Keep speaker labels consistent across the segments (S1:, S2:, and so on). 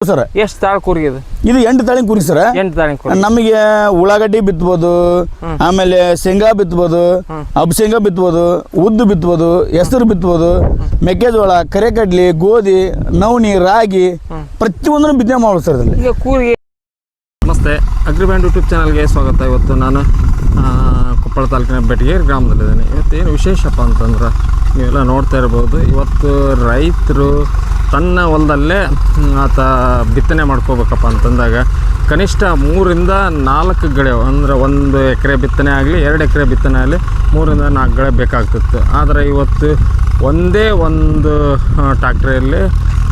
S1: Sir?
S2: ಎಷ್ಟು ತಾಳ ಕುರಿ ಇದು?
S1: ಇದು ಎಂಟು ತಾಳಿನ ಕುರಿ ಸರ್.
S2: ಎಂಟು ತಾಳಿನ ಕೂರ್ಗಿ
S1: ನಮಗೆ ಉಳ್ಳಾಗಡ್ಡಿ ಬಿತ್ಬೋದು ಆಮೇಲೆ ಶೇಂಗಾ ಬಿತ್ಬೋದು ಅಬ್ ಶೇಂಗಾ ಬಿತ್ಬೋದು ಉದ್ದು ಬಿತ್ಬೋದು ಹೆಸರು ಬಿತ್ಬೋದು ಮೆಕ್ಕೆಜೋಳ ಕರೆಕಡ್ಲಿ ಗೋಧಿ ನವಣಿ ರಾಗಿ ಪ್ರತಿಯೊಂದನ್ನು ಬಿತ್ತನೆ ಮಾಡ್ಬೋದು ಸರ್ ಇದರಲ್ಲಿ.
S2: ಈಗ ಕೂರ್ಗಿ ನಮಸ್ತೆ. ಅಗ್ರಿಬ್ಯಾಂಡ್ ಯೂಟ್ಯೂಬ್ ಚಾನಲ್ಗೆ ಸ್ವಾಗತ. ಇವತ್ತು ನಾನು ಕೊಪ್ಪಳ ತಾಲೂಕಿನ ಬೆಟಗೇರಿ ಗ್ರಾಮದಲ್ಲಿದ್ದೇನೆ. ಇವತ್ತೇನು ವಿಶೇಷಪ್ಪ ಅಂತಂದ್ರೆ ನೀವೆಲ್ಲ ನೋಡ್ತಾ ಇರ್ಬೋದು, ಇವತ್ತು ರೈತರು ತನ್ನ ಹೊಲದಲ್ಲೇ ಆತ ಬಿತ್ತನೆ ಮಾಡ್ಕೋಬೇಕಪ್ಪ ಅಂತಂದಾಗ ಕನಿಷ್ಠ ಮೂರಿಂದ ನಾಲ್ಕು ಗಡೆ ಅಂದ್ರೆ ಒಂದು ಎಕರೆ ಬಿತ್ತನೆ ಆಗಲಿ, ಎರಡು ಎಕರೆ ಬಿತ್ತನೆ ಆಗಲಿ ಮೂರಿಂದ ನಾಲ್ಕು ಗಡೆ ಬೇಕಾಗ್ತಿತ್ತು. ಆದರೆ ಇವತ್ತು ಒಂದೇ ಒಂದು ಟ್ಯಾಕ್ಟ್ರಿಯಲ್ಲಿ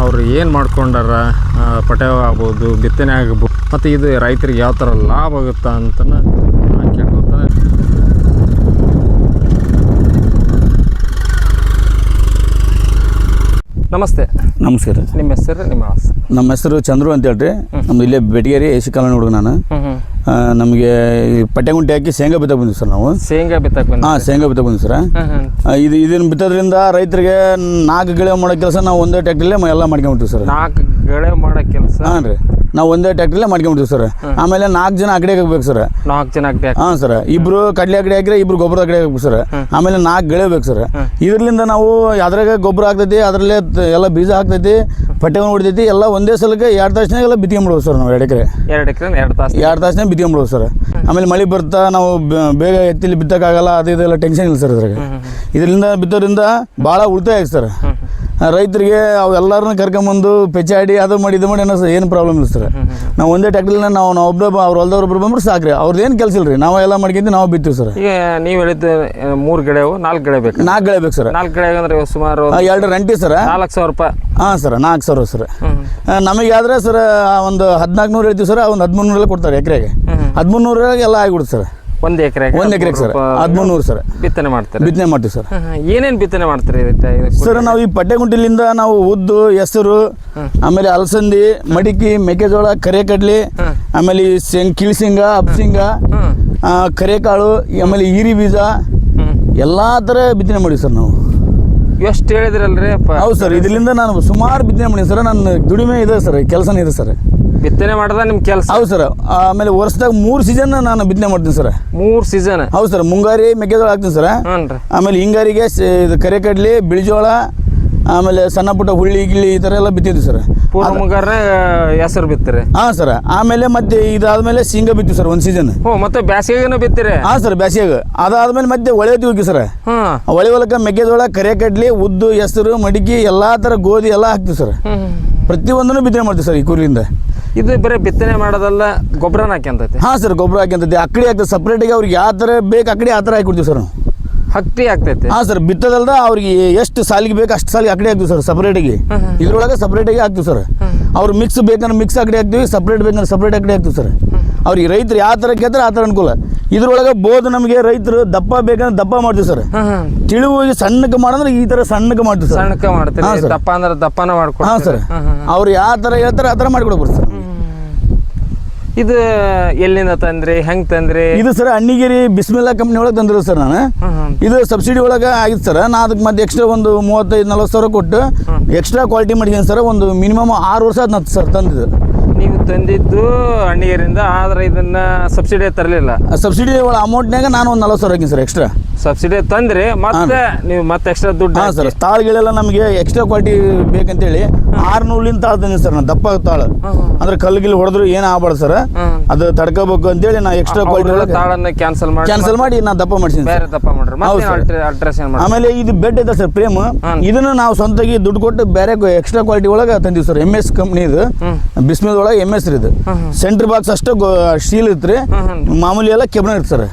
S2: ಅವರು ಏನು ಮಾಡ್ಕೊಂಡಾರ ಪಟೇವ ಆಗ್ಬೋದು, ಬಿತ್ತನೆ ಆಗ್ಬೋದು, ಮತ್ತು ಇದು ರೈತರಿಗೆ ಯಾವ ಥರ ಲಾಭ ಆಗುತ್ತಾ ಅಂತ ನಮಸ್ತೆ.
S1: ನಮಸ್ಕಾರ
S2: ನಿಮ್ಮ ಹೆಸರು ನಿಮ್ಮ
S1: ನಮ್ಮ ಹೆಸರು ಚಂದ್ರು ಅಂತ ಹೇಳ್ರಿ. ನಮ್ದು ಇಲ್ಲೇ ಬೆಟಗೇರಿ ಎಸಿ ಕಾಲೋನಿ ಹುಡುಗ ನಾನು. ನಮಗೆ ಪಟ್ಟೆಗುಂಟೆ ಹಾಕಿ ಶೇಂಗಾ ಬಿತ್ತಕ್ಕೆ ಬಂದಿವಿ ಸರ್ ನಾವು.
S2: ಶೇಂಗಾ ಬಿತ್ತಕ್ಕೆ ಬಂದ
S1: ಹಾಂ ಶೇಂಗಾ ಬಿತ್ತಕ್ಕೆ ಬಂದಿವಿ ಸರ್. ಇದು ಇದನ್ನು ಬಿತ್ತೋದ್ರಿಂದ ರೈತರಿಗೆ ನಾಲ್ಕು ಗಿಳೆ ಮಾಡೋ ಕೆಲಸ ನಾವು ಒಂದೇ ಟ್ಯಾಕ್ಟ್ರಲ್ಲೇ ಎಲ್ಲ ಮಾಡ್ಕೊಂಬಿಡ್ತೀವಿ ಸರ್.
S2: ನಾಲ್ಕು ಗಿಳೆ ಮಾಡೋ ಕೆಲಸ?
S1: ಹಾಂ ರೀ. ನಾವು ಒಂದೇ ಟ್ಯಾಕ್ಟ್ರಿಲೇ ಮಾಡ್ಕೊಂಡ್ಬಿಡ್ತೀವಿ ಸರ್ ಆಮೇಲೆ ನಾಲ್ಕು ಜನ ಆ ಕಡೆಗೆ ಹೋಗ್ಬೇಕು ಸರ್
S2: ನಾಲ್ಕು ಜನ ಆಗ್ಬೇಕು
S1: ಹಾಂ ಸರ್ ಇಬ್ರು ಕಡ್ಲೆ ಕಡೆ ಹಾಕಿದ್ರೆ ಇಬ್ರು ಗೊಬ್ಬರ ಅಗಡೆ ಹಾಕ್ಬೇಕು ಸರ್ ಆಮೇಲೆ ನಾಲ್ಕು ಗೆಳೆ ಬೇಕು ಸರ್ ಇದರಿಂದ ನಾವು ಅದ್ರಾಗ ಗೊಬ್ಬರ ಹಾಕ್ತೈತಿ ಅದರಲ್ಲೇ ಎಲ್ಲ ಬೀಜ ಹಾಕ್ತೈತಿ ಪಟ್ಟೆವನ್ನು ಹೊಡಿತೈತಿ ಎಲ್ಲ ಒಂದೇ ಸಲಕ್ಕೆ ಎರಡು ತಾಸಿನಾಗ ಎಲ್ಲ ಬಿತ್ಕೊಂಬಿಡ್ಬೋದು ಸರ್ ನಾವು ಎರಡು ಎಕರೆ.
S2: ಎರಡು ಎಕರೆ ಎರಡು ತಾಸು
S1: ಎರಡು ತಾಸಿನಾಗ ಸರ್ ಆಮೇಲೆ ಮಳೆ ಬರ್ತಾ ನಾವು ಬೇಗ ಎತ್ತಿಲಿ ಬಿತ್ತಕ್ಕಾಗಲ್ಲ ಅದು ಇದೆಲ್ಲ ಟೆನ್ಷನ್ ಇಲ್ಲ ಸರ್ ಇದ್ರಾಗ. ಇದರಿಂದ ಬಿತ್ತೋದ್ರಿಂದ ಭಾಳ ಉಳಿತಾಯ ಆಯ್ತು ಸರ್ ರೈತರಿಗೆ ಅವೆಲ್ಲರನ್ನ ಕರ್ಕೊಂಬಂದು ಪೆಚಾಡಿ ಅದು ಮಾಡಿ ಇದು ಮಾಡಿ ಅನ್ನೋ ಏನು ಪ್ರಾಬ್ಲಮ್ ಇಲ್ಲ ಸರ್. ನಾವು ಒಂದೇ ಟ್ಯಾಕ್ಟ್ರಿನ ನಾವು ನಾವು ಒಬ್ಬರು ಅವ್ರ ಹೊಲ್ದವ್ರೊಬ್ರು ಬಂದ್ರೆ ಸಾಕ್ರಿ. ಅವ್ರದ್ದು ಏನು ಕೆಲಸ ಇಲ್ಲ ರೀ ನಾವು ಎಲ್ಲ ಮಾಡ್ಕೊಂಡು ನಾವು ಬಿತ್ತೀವಿ ಸರ್.
S2: ಈಗ ನೀವು ಹೇಳಿದ್ದು ಮೂರು ಗಡೆವು ನಾಲ್ಕು ಗಡೆ ಬೇಕು.
S1: ನಾಲ್ಕು ಗಿಡ ಬೇಕು ಸರ್.
S2: ನಾಲ್ಕು ಗಡೆ ಅಂದ್ರೆ ಸುಮಾರು
S1: ಎರಡು ರಂಟಿ ಸರ್.
S2: ನಾಲ್ಕು ಸಾವಿರ ರೂಪಾಯಿ.
S1: ಹಾಂ ಸರ್ ನಾಲ್ಕು ಸಾವಿರ ಸರ್. ನಮಗೆ ಆದ್ರೆ ಸರ್ ಒಂದು ಹದಿನಾಲ್ಕು ನೂರು ಹೇಳ್ತೀವಿ ಸರ್ ಒಂದು ಹದಿಮೂರು ನೂರಲ್ಲೇ ಕೊಡ್ತಾರೆ ಎಕರೆಗೆ. ಹದಿಮೂರು ನೂರಾಗ ಎಲ್ಲ ಆಗಿಬಿಡುತ್ತೆ ಸರ್.
S2: ಒಂದು ಎಕರೆ
S1: ಒಂದು ಎಕರೆಗೆ ಸರ್. ಹದಿಮೂರು ಸರ್.
S2: ಬಿತ್ತನೆ ಮಾಡ್ತಾರೆ?
S1: ಬಿತ್ತನೆ ಮಾಡ್ತೀವಿ ಸರ್.
S2: ಏನೇನು ಬಿತ್ತನೆ ಮಾಡ್ತಾರೆ?
S1: ಸರ್ ನಾವು ಈ ಪಟ್ಟೆಗುಂಟಿಲಿಂದ ನಾವು ಉದ್ದು ಹೆಸರು ಆಮೇಲೆ ಅಲಸಂದಿ ಮಡಿಕೆ ಮೆಕ್ಕೆಜೋಳ ಕರೆಕಡ್ಲಿ ಆಮೇಲೆ ಶೇಂಗ್ ಕಿಳಿಸಿಂಗ ಅಪ್ಸಿಂಗ ಕರೆಕಾಳು ಆಮೇಲೆ ಈರಿ ಬೀಜ. ಎಲ್ಲ ಥರ ಬಿತ್ತನೆ ಮಾಡಿ ಸರ್ ನಾವು.
S2: ಎಷ್ಟು ಹೇಳಿದ್ರಲ್ರಿ
S1: ಹೌದು ಸರ್ ಇದರಿಂದ ನಾನು ಸುಮಾರು ಬಿತ್ತನೆ ಮಾಡಿ ಸರ್. ನನ್ನ ದುಡಿಮೆ ಇದೆ ಸರ್ ಕೆಲಸನೇ ಇದೆ ಸರ್.
S2: ಬಿತ್ತನೆ ಮಾಡಿದ ನಿಮ್ಮ ಕೆಲಸ?
S1: ಹೌದು ಸರ್. ಆಮೇಲೆ ವರ್ಷದಾಗ ಮೂರು ಸೀಸನ್ ನಾನು ಬಿತ್ತನೆ ಮಾಡ್ತೀನಿ ಸರ್.
S2: ಮೂರು ಸೀಸನ್
S1: ಹೌದು ಸರ್. ಮುಂಗಾರಿ ಮೆಕ್ಕೆಜೋಳ ಹಾಕ್ತೀನಿ ಸರ್. ಆಮೇಲೆ ಹಿಂಗಾರಿಗೆ ಸ- ಇದು ಕರೆಕಡ್ಲಿ ಬಿಳಿಜೋಳ ಆಮೇಲೆ ಸಣ್ಣ ಪುಟ್ಟ ಹುಳ್ಳಿ ಗಿಳ್ಳಿ ಈ ಥರ ಎಲ್ಲ ಬಿತ್ತಿದ್ವಿ ಸರ್.
S2: ಪೂರ್ವ ಮುಂಗಾರ ಹೆಸರು ಬಿತ್ತರೆ.
S1: ಹಾಂ ಸರ್. ಆಮೇಲೆ ಮತ್ತೆ ಇದಾದ್ಮೇಲೆ ಶೇಂಗಾ ಬಿತ್ತು ಸರ್ ಒಂದು ಸೀಸನ್
S2: ಹ್ಞೂ ಮತ್ತೆ ಬೇಸಿಗೆನೂ ಬಿತ್ತೀರಿ?
S1: ಹಾಂ ಸರ್ ಬ್ಯಾಸಿಯಾಗ ಅದಾದ್ಮೇಲೆ ಮತ್ತೆ ಒಳೆ ಹೋಗಿ ಸರ್.
S2: ಹಾ
S1: ಹೊಳೆ ಒಳೆ ಹೊಲಕ್ಕೆ ಮೆಕ್ಕೆಜೋಳ ಕರೆಕಡ್ಲಿ ಉದ್ದು ಹೆಸರು ಮಡಿಕೆ ಎಲ್ಲ ಥರ ಗೋಧಿ ಎಲ್ಲ ಹಾಕ್ತೀವಿ ಸರ್. ಪ್ರತಿಯೊಂದನ್ನು ಬಿತ್ತನೆ ಮಾಡ್ತೀವಿ ಸರ್ ಈ ಕೂಲಿಯಿಂದ
S2: ಇದು ಬರೀ ಬಿತ್ತನೆ ಮಾಡೋದಲ್ಲ ಗೊಬ್ಬರನ ಹಾಕ್ಯಂತೈತೆ
S1: ಹಾಂ ಸರ್ ಗೊಬ್ಬರ ಹಾಕಿಂತೈತಿ ಅಕ್ಕಡಿ ಆಗ್ತದೆ ಸಪ್ರೇಟಾಗಿ ಅವ್ರಿಗೆ ಯಾವ ಥರ ಬೇಕು ಅಕ್ಕಡಿ ಆ ಥರ ಹಾಕಿಕೊಡ್ತೀವಿ ಸರ್ ನಾವು.
S2: ಆಗ್ತೈತೆ?
S1: ಹಾ ಹಾಂ ಸರ್ ಬಿತ್ತದಲ್ದ ಅವ್ರಿಗೆ ಎಷ್ಟು ಸಾಲಿಗೆ ಬೇಕು ಅಷ್ಟು ಸಾಲಿಗೆ ಅಕ್ಕಡಿ ಹಾಕ್ತೀವಿ ಸರ್ ಸಪ್ರೇಟಾಗಿ ಇದ್ರೊಳಗೆ ಸಪ್ರೇಟಾಗಿ ಹಾಕ್ತೀವಿ ಸರ್. ಅವ್ರು ಮಿಕ್ಸ್ ಬೇಕಂದ್ರೆ ಮಿಕ್ಸ್ ಅಕ್ಕಡಿ ಹಾಕ್ತೀವಿ ಸಪ್ರೇಟ್ ಬೇಕಂದ್ರೆ ಸಪ್ರೇಟ್ ಅಕ್ಕಡಿ ಹಾಕ್ತೀವಿ ಸರ್. ಅವ್ರಿಗೆ ರೈತರು ಯಾವ ಥರ ಕೇಳ್ತಾರೆ ಆ ಥರ ಅನುಕೂಲ. ಇದ್ರೊಳಗೆ ಬೋದು ನಮಗೆ ರೈತರು ದಪ್ಪ ಬೇಕಂದ್ರೆ ದಪ್ಪ ಮಾಡ್ತೀವಿ ಸರ್. ತಿಳಿವಾಗಿ ಸಣ್ಣಕ್ಕೆ ಮಾಡಂದ್ರೆ ಈ ಥರ ಸಣ್ಣಕ್ಕೆ ಮಾಡ್ತೀವಿ ಸರ್.
S2: ಸಣ್ಣಕ
S1: ಹಾಂ, ಸರ್.
S2: ದಪ್ಪ ಅಂದ್ರೆ ದಪ್ಪನ
S1: ಹಾಂ
S2: ಮಾಡ್ಕೊಡ್ತೀರಿ
S1: ಸರ್ ಅವ್ರು ಯಾವ ಥರ ಹೇಳ್ತಾರೆ ಆ ಥರ ಮಾಡಿಕೊಡ್ಬೋದು ಸರ್.
S2: ಇದು ಎಲ್ಲಿಂದ ತಂದ್ರಿ? ಹೆಂಗ್ ತಂದ್ರಿ?
S1: ಇದು ಸರ್ ಅಣ್ಣಿಗಿರಿ ಬಿಸ್ಮಿಲ್ಲಾ ಕಂಪ್ನಿ ಒಳಗೆ ತಂದ್ರು ಸರ್ ನಾನು. ಇದು ಸಬ್ಸಿಡಿ ಒಳಗೆ ಆಗಿತ್ತು ಸರ್. ನಾ ಅದಕ್ಕೆ ಮತ್ತೆ ಎಕ್ಸ್ಟ್ರಾ ಒಂದು ಮೂವತ್ತೈದು ನಲ್ವತ್ತು ಸಾವಿರ ಕೊಟ್ಟು ಎಕ್ಸ್ಟ್ರಾ ಕ್ವಾಲಿಟಿ ಮಾಡಿದ್ದೀನಿ ಸರ್. ಒಂದು ಮಿನಿಮಮ್ ಆರು ವರ್ಷ ಅದನ್ನ ನಾನು ಸರ್ ತಂದಿದ್ದು.
S2: ತಂದಿದ್ದು ಅಣ್ಣಿಗರಿಂದ ಆದ್ರೆ ಇದನ್ನ ಸಬ್ಸಿಡಿ ತರಲಿಲ್ಲ.
S1: ಸಬ್ಸಿಡಿ ಒಳ ಅಮೌಂಟ್ನಾಗ ನಾನು ಒಂದು ನಲವತ್ತು ಸಾವಿರ ಹಾಕಿನಿ ಸರ್ ಎಕ್ಸ್ಟ್ರಾ
S2: ಸಬ್ಸಿಡಿ ತಂದ್ರೆ ಮತ್ತೆ ನೀವು ಮತ್ತೆ ಎಕ್ಸ್ಟ್ರಾ ದುಡ್ಡು
S1: ಹಾಂ ಸರ್ ತಾಳ್ಗಳೆಲ್ಲ ನಮಗೆ ಎಕ್ಸ್ಟ್ರಾ ಕ್ವಾಲಿಟಿ ಬೇಕಂತೇಳಿ ಆರ್ನೂರ್ಲಿಂದ ತಾಳು ತಂದಿನಿ ಸರ್ ನಾನು ದಪ್ಪ ತಾಳು. ಅಂದ್ರೆ ಕಲ್ಗಿಲ್ ಹೊಡೆದ್ರು ಏನು ಆಗ್ಬಾರ್ದು ಸರ್. ಅದು ತಡ್ಕೋಬೇಕು ಅಂತೇಳಿ ನಾ ಎಕ್ಸ್ಟ್ರಾ ಕ್ವಾಲಿಟಿ
S2: ತಾಳನ್ನ ಕ್ಯಾನ್ಸಲ್ ಮಾಡಿ
S1: ಕ್ಯಾನ್ಸಲ್ ಮಾಡಿ ನಾ ದಪ್ಪ ಮಾಡಿಸಿನಿ
S2: ಬೇರೆ ದಪ್ಪ ಮಾಡ್ರಿ ಮತ್ತೆ. ಅಲ್ಟ್ರೇಷನ್
S1: ಆಮೇಲೆ ಇದು ಬೆಡ್ ಇದೆ ಸರ್ ಪ್ರೇಮ್ ಇದನ್ನ ನಾವು ಸ್ವಂತಾಗಿ ದುಡ್ಡು ಕೊಟ್ಟು ಬೇರೆ ಎಕ್ಸ್ಟ್ರಾ ಕ್ವಾಲಿಟಿ ಒಳಗೆ ತಂದಿವಿ ಸರ್ ಎಂ ಎಸ್ ಕಂಪ್ನಿ ಇದು. ಬಿಸ್ಮಿಲ್ ಒಳಗೆ ಎಂ ಎಸ್ ಇದು. ಸೆಂಟರ್ ಬಾಕ್ಸ್ ಅಷ್ಟು ಸ್ಟೀಲ್ ಇತ್ತು ಮಾಮೂಲಿ ಎಲ್ಲ ಕೆಬ್ಬಣ ಇತ್ತು ಸರ್.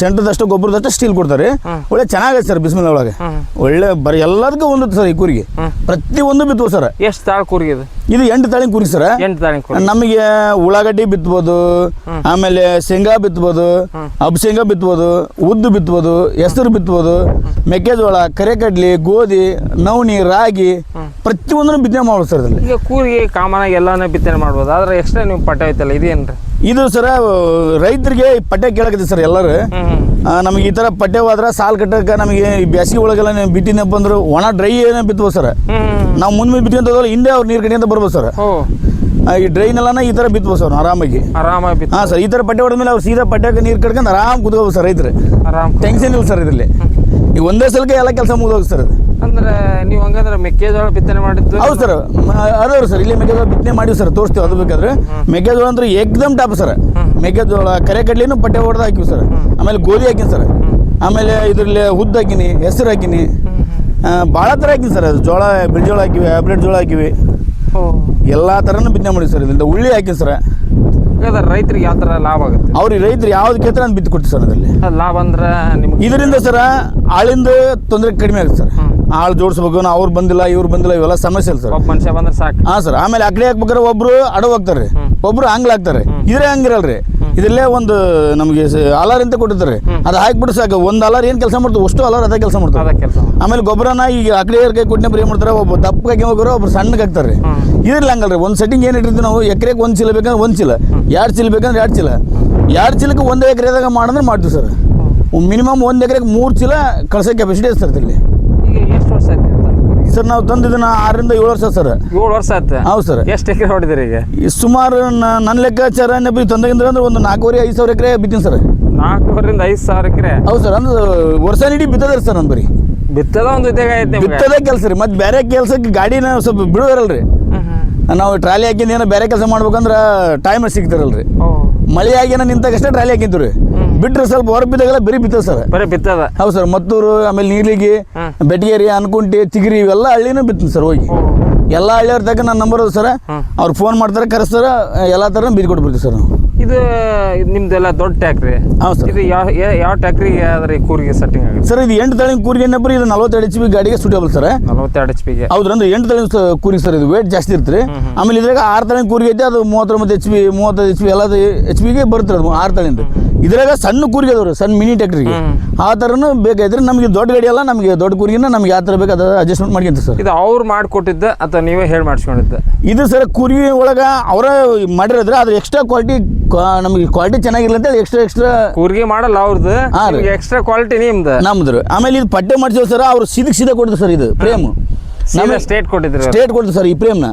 S1: ಸೆಂಟರ್ದಷ್ಟು ಗೊಬ್ಬರದಷ್ಟು ಸ್ಟೀಲ್ ಕೊಡ್ತಾರೆ. ಒಳ್ಳೆ ಚೆನ್ನಾಗೈತೆ ಸರ್ ಬಿಸ್ಮಿಲ್ ಒಳಗೆ. ಒಳ್ಳೆ ಬರೀ ಎಲ್ಲದಕ್ಕೂ ಒಂದು ಸರ್ ಈ ಕೂರಿಗೆ. ಪ್ರತಿ ಒಂದು ಬಿತ್ತುವ ಸರ್.
S2: ಎಷ್ಟು ತಾಳು ಕೂರಿಗೆ ಇದು?
S1: ಇದು ಎಂಟು ತಾಳಿನ ಕೂರಿ ಸರ್. ನಮಗೆ ಉಳ್ಳಾಗಡ್ಡಿ ಬಿತ್ಬೋದು ಆಮೇಲೆ ಶೇಂಗಾ ಬಿತ್ಬೋದು ಅಬ್ ಶೇಂಗಾ ಬಿತ್ಬೋದು ಉದ್ದು ಬಿತ್ಬೋದು ಹೆಸರು ಬಿತ್ಬೋದು ಮೆಕ್ಕೆಜೋಳ ಕರೆಕಡ್ಲಿ ಗೋಧಿ ನವಣಿ ರಾಗಿ ಪ್ರತಿಯೊಂದನ್ನು ಬಿತ್ತನೆ ಮಾಡ್ಬೋದು ಸರ್ ಇದರಲ್ಲಿ.
S2: ಈಗ ಕೂರಿಗೆ ಕಾಮನ್ ಆಗಿ ಎಲ್ಲಾನು ಬಿತ್ತನೆ ಮಾಡ್ಬೋದು. ಆದ್ರೆ ಎಕ್ಸ್ಟ್ರಾ ನೀವು ಪಟ್ಟ ಐತಲ್ಲ ಇದೇನ್ರಿ?
S1: ಇದು ಸರ ರೈತರಿಗೆ ಪಟ್ಟೆ ಕೇಳಕತ್ತಿ ಸರ್ ಎಲ್ಲರೂ. ನಮಗೆ ಈ ಥರ ಪಟ್ಟೆ ಹೋದ್ರೆ ಸಾಲ್ ಕಟ್ಟಕ್ಕೆ ನಮಗೆ ಬೇಸಿಗೆ ಒಳಗೆಲ್ಲ ನೀವು ಬಿಟ್ಟಿನಪ್ಪ ಅಂದ್ರೆ ಒಣ ಡ್ರೈ ಏನೇ ಬಿತ್ಬೋದು ಸರ್. ನಾವು ಮುಂದೆ ಬಿತ್ತಿ ಅಂತ ಹಿಂದೆ ಅವ್ರು ನೀರು ಕಡೆಯಿಂದ ಬರ್ಬೋದು ಸರ್. ಈ ಡ್ರೈನ್ ಎಲ್ಲ ಈ ಥರ ಬಿತ್ಬೋದು ಸರ್ ಆರಾಮಾಗಿ.
S2: ಆರಾಮಾಗಿ ಬಿತ್ತು
S1: ಹಾಂ ಸರ್ ಈ ಥರ ಪಟ್ಟೆ ಹೊಡೆದ್ಮೇಲೆ ಅವ್ರು ಸೀದಾ ಪಟ್ಟೆಗೆ ನೀರು ಕಟ್ಕೊಂಡು ಆರಾಮ್ ಕುದ್ಕೋಬೋದು ಸರ್ ರೈತರು.
S2: ಆರಾಮ್
S1: ಟೆನ್ಷನ್ ಇಲ್ಲ ಸರ್ ಇದರಲ್ಲಿ. ಈಗ ಒಂದೇ ಸಲಕ್ಕೆ ಎಲ್ಲ ಕೆಲಸ ಮುಗಿದೋಗಿ ಸರ್ ಅದು.
S2: ಅಂದ್ರೆ ನೀವು ಹಂಗಂದ್ರೆ ಮೆಕ್ಕೆಜೋಳ ಬಿತ್ತನೆ ಮಾಡಿದ್ದು?
S1: ಹೌದು ಸರ್ ಅದಾವ್ರಿ ಸರ್ ಇಲ್ಲಿ ಮೆಕ್ಕೆಜೋಳ ಬಿತ್ತನೆ ಮಾಡಿವಿ ಸರ್ ತೋರಿಸ್ತೀವಿ ಅದು ಬೇಕಾದ್ರೆ. ಮೆಕ್ಕೆಜೋಳ ಅಂದ್ರೆ ಏಕ್ದಮ್ ಟಾಪ್ ಸರ್. ಮೆಕ್ಕೆಜೋಳ ಕರೆ ಕಡ್ಲಿನೂ ಪಟ್ಟೆ ಹೊಡೆದು ಹಾಕಿವಿ ಸರ್. ಆಮೇಲೆ ಗೋಧಿ ಹಾಕಿನಿ ಸರ್. ಆಮೇಲೆ ಇದರಲ್ಲಿ ಉದ್ದು ಹಾಕಿನಿ ಹೆಸರು ಹಾಕಿನಿ. ಭಾಳ ಥರ ಹಾಕಿನಿ ಸರ್ ಅದು. ಜೋಳ ಬಿಳಿಜೋಳ ಹಾಕಿವಿ ಹೈಬ್ರಿಡ್ ಜೋಳ ಹಾಕಿವಿ.
S2: ಓ.
S1: ಎಲ್ಲ ಥರನೂ ಬಿತ್ತನೆ ಮಾಡಿ ಸರ್ ಇದರಿಂದ. ಉಳ್ಳಿ ಹಾಕಿ ಸರ್.
S2: ರೈತರಿಗೆ ಯಾವ ಥರ ಲಾಭ ಆಗುತ್ತೆ?
S1: ಅವ್ರಿಗೆ ರೈತರು ಯಾವ್ದು ಕೇಳ್ತಾರೆ ಅಂತ ಬಿತ್ತು ಕೊಡ್ತೀವಿ ಸರ್ ಅದರಲ್ಲಿ.
S2: ಅದ್ ಲಾಭ ಅಂದ್ರೆ ನಿಮ್ಗೆ
S1: ಇದರಿಂದ ಸರ ಆಳಿಂದ ತೊಂದರೆ ಕಡಿಮೆ ಆಗುತ್ತೆ ಸರ್. ಆಳು ಜೋಡಿಸ್ಬೇಕು ನಾವು ಅವ್ರು ಬಂದಿಲ್ಲ ಇವ್ರು ಬಂದಿಲ್ಲ ಇವೆಲ್ಲ ಸಮಸ್ಯೆ ಇಲ್ಲ ಸರ್.
S2: ಒಬ್ಬ ಮನುಷ್ಯ ಬಂದ್ರೆ ಸಾಕು.
S1: ಹಾಂ ಸರ್ ಆಮೇಲೆ ಅಗಡಿ ಹಾಕ್ಬೇಕಾರೆ ಒಬ್ರು ಅಡವು ಹಾಕ್ತಾರೆ. ಒಬ್ರು ಆಂಗ್ಲ ಹಾಕ್ತಾರೆ. ಇದ್ರೆ ಹಂಗಿರಲ್ರಿ. ಇದರಲ್ಲೇ ಒಂದು ನಮಗೆ ಅಲಾರ್ ಅಂತ ಕೊಟ್ಟಿರ್ತಾರೆ ಅದು ಹಾಕ್ಬಿಟ್ಟು ಸಾಕು. ಒಂದು ಅಲರ್ ಏನು ಕೆಲಸ ಮಾಡ್ತಾರೆ ಅಷ್ಟು ಅಲರ್ ಅದೇ ಕೆಲಸ ಮಾಡ್ತಾರೆ ಆಮೇಲೆ ಗೊಬ್ಬರನ ಈಗ ಆ ಏರ್ ಕೈ ಕೊಟ್ಟಿನ ಏನು ಮಾಡ್ತಾರೆ? ಒಬ್ಬ ದಪ್ಪಗೆ ಹೋಗೋರು ಒಬ್ರು ಸಣ್ಣಗೆ ಹಾಕ್ತಾರೆ. ಇದ್ರಲ್ಲಿ ಹಂಗಲ್ರಿ. ಒಂದು ಸೆಟ್ಟಿಂಗ್ ಏನು ಇಟ್ಟಿರ್ತೀವಿ ನಾವು? ಎಕರೆಗೆ ಒಂದು ಚೀಲ ಬೇಕಂದ್ರೆ ಒಂದು ಚೀಲ. ಎರಡು ಚೀಲ ಬೇಕಂದ್ರೆ ಎರಡು ಚೀಲ. ಎರಡು ಚೀಲಕ್ಕೆ ಒಂದು ಎಕರೆದಾಗ ಮಾಡಿದ್ರೆ ಮಾಡ್ತೀವಿ ಸರ್. ಮಿನಿಮಮ್ ಒಂದು ಎಕರೆಗೆ ಮೂರು ಚೀಲ ಕಳ್ಸೋ ಕೆಪಾಸಿಟಿ ಇದೆ ಸರ್ ಸರ್ ನಾವು ತಂದಿದ್ದನ್ನ ಆರರಿಂದ ಏಳು ವರ್ಷ ಸರ್.
S2: ಏಳು ವರ್ಷ ಆಯ್ತು.
S1: ಹೌದು ಸರ್.
S2: ಎಷ್ಟು ಎಕರೆ ಹೊಡಿದ್ರಿ ಈಗ?
S1: ಈ ಸುಮಾರು ನ- ನನ್ನ ಲೆಕ್ಕಾಚಾರ ತಂದಾಗಿಂದ್ರೆ ಅಂದ್ರೆ ಒಂದು ನಾಲ್ಕೂವರೆ ಐದು ಸಾವಿರ ಎಕರೆ ಬಿತ್ತೀನಿ ಸರ್.
S2: ನಾಲ್ಕೂವರೆಯಿಂದ ಐದು ಸಾವಿರ ಎಕರೆ?
S1: ಹೌದು ಸರ್ ಅಂದ್ರೆ ವರ್ಷ ಇಡೀ ಬಿತ್ತದ್ರಿ ಸರ್ ನಾನು ಬರೀ.
S2: ಬಿತ್ತದ ಒಂದು ಉದ್ಯೋಗ ಐತೆ ನಿಮ್ಗೆ?
S1: ಬಿತ್ತದೇ ಕೆಲಸ ರೀ ಮತ್ತೆ ಬೇರೆ ಕೆಲಸಕ್ಕೆ ಗಾಡಿನ ಸ್ವಲ್ಪ ಬಿಡುವರಲ್ರಿ. ನಾವು ಟ್ರಾಲಿ ಹಾಕಿಂದ ಏನೋ ಬೇರೆ ಕೆಲಸ ಮಾಡ್ಬೇಕಂದ್ರೆ ಟೈಮ್ ಸಿಗ್ತಾರಲ್ರಿ.
S2: ರೀ
S1: ಮಳೆ ಆಗಿನ ನಿಂತಾಗಷ್ಟೇ ಟ್ರಾಲಿ ಹಾಕಿಂತು ರೀ ಬಿಟ್ರೆ ಸ್ವಲ್ಪ ಹೊರ ಬಿದ್ದಾಗೆಲ್ಲ ಬರೀ ಬಿತ್ತದ ಸರ್.
S2: ಬರೀ ಬಿತ್ತದ?
S1: ಹೌದು ಸರ್ ಮತ್ತೂರು ಆಮೇಲೆ ನೀರ್ಲಿಗಿ. ಬೆಟಗೇರಿ ಅನ್ಕುಂಟಿ ಚಿಗಿರಿ ಇವೆಲ್ಲ ಹಳ್ಳಿನೂ ಬಿತ್ತೀನಿ ಸರ್ ಹೋಗಿ. ಎಲ್ಲ ಹಳ್ಳಿಯವ್ರ ತಕ್ಕ ನನ್ನ ನಂಬರ್ ಸರ್. ಅವ್ರು ಫೋನ್ ಮಾಡ್ತಾರೆ ಕರೆಸ್ತಾರೆ ಎಲ್ಲ ಥರ ಬೀದಿ ಕೊಟ್ಬಿಡ್ತೀವಿ ಸರ್ ನಾವು.
S2: ಇದು ನಿಮ್ದೆಲ್ಲ ದೊಡ್ಡ ಟ್ಯಾಕ್ರಿ
S1: ಹೌದು ಸರ್.
S2: ಇದು ಯಾವ ಯಾವ ಟ್ಯಾಕ್ರಿಗೆ ಆದ್ರೆ ಕೂರಿಗೆ ಸೆಟ್ಟಿಂಗ್ ಆಗುತ್ತೆ
S1: ಸರ್ ಇದು ಎಂಟು ತಳಿನ ಕೂರಿಗೆ ಏನಪ್ಪ ಇದು ನಲವತ್ತೆರಡು ಎಚ್ ಪಿ ಗಾಡಿಗೆ ಸೂಟೇಬಲ್ ಸರ್.
S2: ನಲವತ್ತೆರಡು ಎಚ್ ಪಿಗೆ
S1: ಹೌದ್ರ ಅಂದ್ರೆ ಎಂಟು ತಳಿನ ಸ- ಕೂರಿಗೆ ಸರ್ ಇದು ವೇಟ್ ಜಾಸ್ತಿ ಇರ್ತೀರಿ ಆಮೇಲೆ ಇದ್ರಾಗ ಆರು ತಳಿನ ಕೂರಿಗೆ ಐತೆ ಅದು ಮೂವತ್ತೊಂಬತ್ತು ಎಚ್ ಪಿ ಮೂವತ್ತೈದು ಎಚ್ ಪಿ ಎಲ್ಲ ಎಚ್ ಪಿಗೆ ಬರುತ್ತೆ ಅದು ಆರು ತಳಿಂದ ಇದ್ರಾಗ ಸಣ್ಣ ಕೂರಿಗೆ ಅದಾವ್ರಿ ಸಣ್ಣ ಮಿನಿ ಟ್ಯಾಕ್ಟ್ರಿಗೆ ಆ ಥರನೂ ಬೇಕಾದ್ರೆ ನಮಗೆ ದೊಡ್ಡ ಗಾಡಿ ಅಲ್ಲ ನಮಗೆ ದೊಡ್ಡ ಕೂರಿಗಿನ ನಮಗೆ ಯಾವ ಥರ ಬೇಕು ಅದು ಅಡ್ಜಸ್ಟ್ಮೆಂಟ್ ಮಾಡ್ಕೊಂತ ಸರ್.
S2: ಇದು ಅವ್ರು ಮಾಡಿಕೊಟ್ಟಿದ್ದ ಅಥವಾ ನೀವೇ ಹೇಳಿ ಮಾಡಿಸ್ಕೊಂಡಿದ್ದ?
S1: ಇದು ಸರ್ ಕೂರಿಗೆ ಒಳಗೆ ಅವರ ಮಾಡಿರೋದ್ರೆ ಅದು ಎಕ್ಸ್ಟ್ರಾ ಕ್ವಾಲಿಟಿ ನಮಗೆ ಕ್ವಾಲಿಟಿ ಚೆನ್ನಾಗಿಲ್ಲ ಅಂತ ಎಕ್ಸ್ಟ್ರಾ ಎಕ್ಸ್ಟ್ರಾ
S2: ಕೂರಿಗೆ ಮಾಡಲ್ಲ ಅವ್ರದ್ದು ಎಕ್ಸ್ಟ್ರಾ ಕ್ವಾಲಿಟಿ ನಿಮ್ದು.
S1: ನಮ್ದು ಆಮೇಲೆ ಇದು ಪಟ್ಟೆ ಮಾಡ್ತೀವಿ ಸರ್ ಅವ್ರು ಸೀದಕ್ಕೆ ಸೀದಾ ಕೊಡ್ತಾರೆ ಸರ್ ಇದು ಪ್ರೇಮ್
S2: ಸ್ಟೇಟ್ ಕೊಟ್ಟಿದ್ರು
S1: ಸ್ಟೇಟ್ ಕೊಡ್ತೀವಿ ಸರ್ ಈ ಪ್ರೇಮ್ನ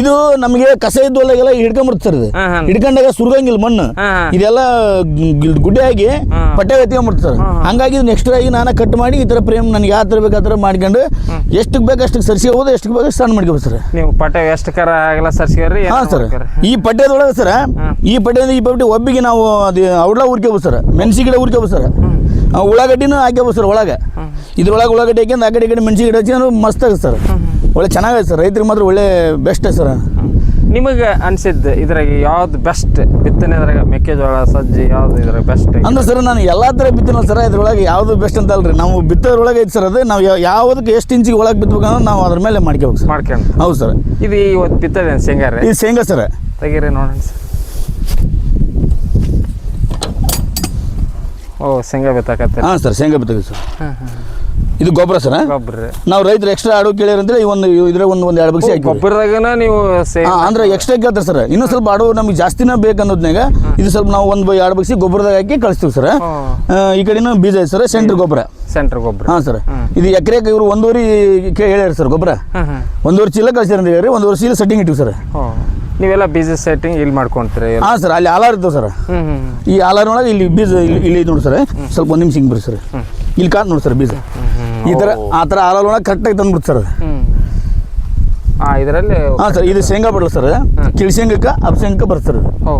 S1: ಇದು ನಮಗೆ ಕಸ ಇದ್ದೊಳಗೆಲ್ಲ ಹಿಡ್ಕೊಂಡ್ಬಿಡ್ತು ಸರ್ ಇದು. ಹಿಡ್ಕೊಂಡಾಗ ಸುರ್ಗಂಗಿಲ್ಲ ಮಣ್ಣು. ಇದೆಲ್ಲ ಗುಡ್ಡೆ ಆಗಿ. ಪಟ್ಟೆ ಎತ್ಕೊಂಡ್ಬಿಡ್ತು ಸರ್ ಹಂಗಾಗಿ ನೆಕ್ಸ್ಟ್ ಆಗಿ ನಾನು ಕಟ್ ಮಾಡಿ ಈ ಥರ ಪ್ರೇಮ್ ನನಗೆ ಯಾವ ಥರ ಬೇಕು ಆ ಥರ ಮಾಡ್ಕೊಂಡು ಎಷ್ಟಕ್ಕೆ ಬೇಕು ಅಷ್ಟಕ್ಕೆ ಸರಿಸಿ ಹೋಗೋದು ಎಷ್ಟಕ್ಕೆ ಬೇಕು ಸಣ್ಣ ಮಾಡ್ಕೋಬೋದು ಸರ್.
S2: ನೀವು ಪಟ್ಟೆ ಎಷ್ಟು ಕರ ಆಗಲ್ಲ ಸರ್ಸಿಗ್ರಿ
S1: ಹಾಂ ಸರ್. ಈ ಪಟ್ಟೆದೊಳಗೆ ಸರ್ ಈ ಪಟ್ಟೆಯಿಂದ ಈ ಪಟ್ಟಿ ಒಬ್ಬಿಗೆ ನಾವು ಅದು ಔಡ್ಲ ಉರ್ಕೋಬೋದು ಸರ್. ಮೆಣಸಿ ಗಿಡ ಉರ್ಕೋಬೋದು ಸರ್. ಉಳ್ಳಾಗಡ್ಡಿನೂ ಹಾಕ್ಯಬೋದು ಸರ್ ಒಳಗೆ. ಇದ್ರೊಳಗೆ ಉಳ್ಳಾಗಡ್ಡಿ ಹಾಕ್ಯಂದು ಆ ಕಡೆ ಕಡೆ ಮೆಣಸಿ ಗಿಡ ಹಚ್ಕೊಂಡು ಮಸ್ತ್ ಆಗುತ್ತೆ ಸರ್. ಒಳ್ಳೆ ಚೆನ್ನಾಗೈತೆ ಸರ್. ರೈತರಿಗೆ ಮಾತ್ರ ಒಳ್ಳೆ ಬೆಸ್ಟ್ ಸರ್.
S2: ನಿಮಗೆ ಅನಿಸಿದ್ದು ಇದ್ರಾಗ ಯಾವ್ದು ಬೆಸ್ಟ್ ಬಿತ್ತನೆದ್ರಾಗ ಮೆಕ್ಕೆಜೋಳ ಸಜ್ಜಿ ಯಾವ್ದು ಇದ್ರಾಗ ಬೆಸ್ಟ್
S1: ಅಂದ್ರೆ ಸರ್ ನಾನು ಎಲ್ಲ ಥರ ಬಿತ್ತಿನ ಸರ್. ಇದ್ರೊಳಗೆ ಯಾವುದು ಬೆಸ್ಟ್ ಅಂತ ಅಲ್ರಿ. ನಾವು ಬಿತ್ತೋದ್ರೊಳಗೆ ಐತೆ ಸರ್ ಅದು. ನಾವು ಯಾವ್ದಕ್ಕೆ ಎಷ್ಟು ಇಂಚಿಗೆ ಒಳಗೆ ಬಿತ್ತಬೇಕಂದ್ರೆ ನಾವು ಅದ್ರ ಮೇಲೆ ಮಾಡ್ಕೋಬೇಕು ಸರ್.
S2: ಮಾಡ್ಕೊಂಡು
S1: ಹೌದು ಸರ್.
S2: ಇದು ಇವತ್ತು ಬಿತ್ತದೇನು ಶೇಂಗಾರ?
S1: ಇದು ಶೇಂಗಾ ಸರ್.
S2: ತೆಗೀರಿ ನೋಡೋಣ ಸರ್. ಓ ಶೇಂಗಾ ಬಿತ್ತಾಕತ್ತೆ
S1: ಹಾಂ ಸರ್ ಶೇಂಗಾ ಬಿತ್ತಬೇಕು ಸರ್.
S2: ಹಾಂ
S1: ಇದು ಗೊಬ್ಬರ ಸರ್
S2: ಗೊಬ್ಬರ.
S1: ನಾವು ರೈತರು ಎಕ್ಸ್ಟ್ರಾ ಆಡೋ ಕೇಳಿರಂದ್ರೆ ಈ ಒಂದು ಇದ್ರಾಗ ಒಂದು ಒಂದು ಎರಡು ಬಗ್ಸಿ ಹಾಕಿ
S2: ಗೊಬ್ಬರದಾಗನ ನೀವು ಸೇ
S1: ಹಾಂ ಅಂದ್ರೆ ಎಕ್ಸ್ಟ್ರಾ ಕೇಳ್ತಾರೆ ಸರ್. ಇನ್ನೂ ಸ್ವಲ್ಪ ಆಡೋ ನಮಗೆ ಜಾಸ್ತಿನ ಬೇಕನ್ನೋದ್ನಾಗ ಇದು ಸ್ವಲ್ಪ ನಾವು ಒಂದು ಎರಡು ಬಗ್ಸಿ ಗೊಬ್ಬರದಾಗ ಹಾಕಿ ಕಳಿಸ್ತೀವಿ ಸರ್. ಆ, ಈ ಕಡೆನೂ ಬೀಜ ಐತೆ ಸರ್ ಸೆಂಟ್ರ್ ಗೊಬ್ಬರ.
S2: ಸೆಂಟ್ರ್ ಗೊಬ್ಬರ.
S1: ಹಾಂ ಸರ್. ಇದು ಎಕರೆಗೆ ಇವರು ಒಂದೂವರೆ ಕೇ ಹೇಳ್ಯಾರ ಸರ್ ಗೊಬ್ಬರ.
S2: ಹಾಂ ಹಾಂ.
S1: ಒಂದೂವರೆ ಚೀಲ ಕಳಿಸ್ಯಾರ ಅಂತ ಹೇಳ್ಯಾರ ಒಂದೂವರೆ ಚೀಲ ಸೆಟ್ಟಿಂಗ್ ಇಟ್ಟಿವಿ ಸರ್.
S2: ನೀವೆಲ್ಲ ಬೀಜ ಸೆಟ್ಟಿಂಗ್ ಇಲ್ಲಿ ಮಾಡ್ಕೊಂತೀರಿ
S1: ಹಾಂ ಸರ್ ಅಲ್ಲಿ ಆಲಾರ್ ಇದ್ದವು ಸರ್. ಈ ಆಲಾರ್ ಒಳಗೆ ಇಲ್ಲಿ ಬೀಜ ಇಲ್ಲಿ ಇಲ್ಲಿ ನೋಡಿ ಸರ್ ಸ್ವಲ್ಪ ಒಂದು ನಿಮಿಷ ಹಿಂಗೆ ಬಿಡಿ ಸರ್. ಇಲ್ಲಿ ಕಾಣ್ ನೋಡಿ ಸರ್ ಬೀಜ ಈ ಥರ ಆ ಥರ ಆಲಾರ್ನೊಳಗೆ ಕರೆಕ್ಟಾಗಿ ತಂದ್ಬಿಡ್ತು ಸರ್
S2: ಹಾಂ ಇದರಲ್ಲಿ
S1: ಹಾಂ ಸರ್ ಇದು ಶೇಂಗಾ ಬಡಲ ಸರ್. ಕಿಳಿಶೇಂಗಕ್ಕೆ ಅಪಶೇಂಗಕ್ಕೆ
S2: ಓ.